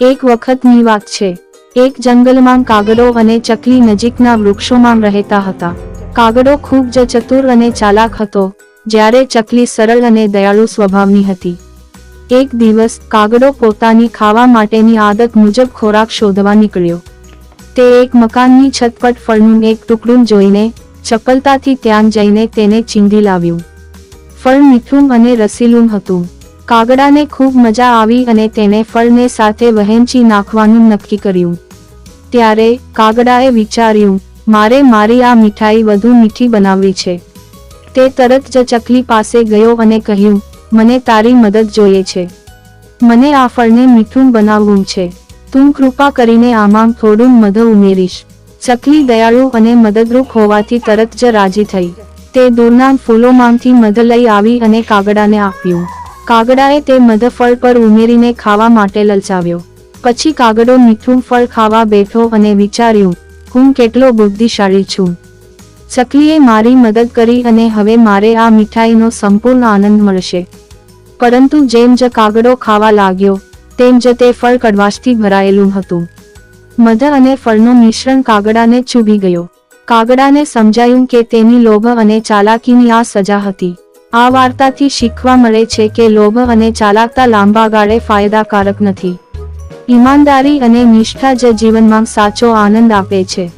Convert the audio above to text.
એક વખતની વાત છે. એક જંગલમાં કાગડો અને ચકલી નજીકના વૃક્ષોમાં રહેતા હતા. કાગડો ખૂબ જ ચતુર અને ચાલાક હતો, જ્યારે ચકલી સરળ અને દયાળુ સ્વભાવની હતી. એક દિવસ, કાગડો પોતાની ખાવા માટેની આદત મુજબ ખોરાક શોધવા નીકળ્યો. તે એક મકાનની છતપટ ફળનું એક ટુકડું જોઈને, ચપલતાથી ત્યાં જઈને તેને ચીંધી લાવ્યું. ફળ મીઠું અને રસીલું હતું. કાગડાને ખૂબ મજા આવી અને તેને ફળને સાથે વહેંચી નાખવાનું નક્કી કર્યું. ત્યારે કાગડાએ વિચાર્યું, મારે મારી આ મીઠાઈ વધુ મીઠી બનાવવી છે. તે તરત જ ચકલી પાસે ગયો અને કહ્યું, મને તારી મદદ જોઈએ છે. મને આ ફળને મીઠું બનાવવું છે. તું કૃપા કરીને આમાં થોડું મધ ઉમેરીશ. ચકલી દયાળુ અને મદદરૂપ હોવાથી તરત જ રાજી થઈ. તે દૂરના ફૂલોમાંથી મધ લઈ આવી અને કાગડાને આપ્યું. કાગડાએ તે મધ ફળ પર ઉમેરીને ખાવા માટે લલચાવ્યો. પછી કાગડો મીઠું ફળ ખાવા બેઠો અને વિચાર્યું, હું કેટલો બુદ્ધિશાળી છું. ચકલીએ મારી મદદ કરી અને હવે મારે આ મીઠાઈનો સંપૂર્ણ આનંદ મળશે. પરંતુ જેમ જ કાગડો ખાવા લાગ્યો, તેમ જ તે ફળ કડવાશથી ભરાયેલું હતું. મધ અને ફળનું મિશ્રણ કાગડાને ચૂભી ગયો. કાગડાને સમજાયું કે તેની લોભ અને ચાલાકીની આ સજા હતી. આ વાર્તાથી શીખવા મળે છે કે લોભ અને ચાલાકતા લાંબા ગાળે ફાયદાકારક નથી. ઈમાનદારી અને નિષ્ઠા જ જીવનમાં સાચો આનંદ આપે છે.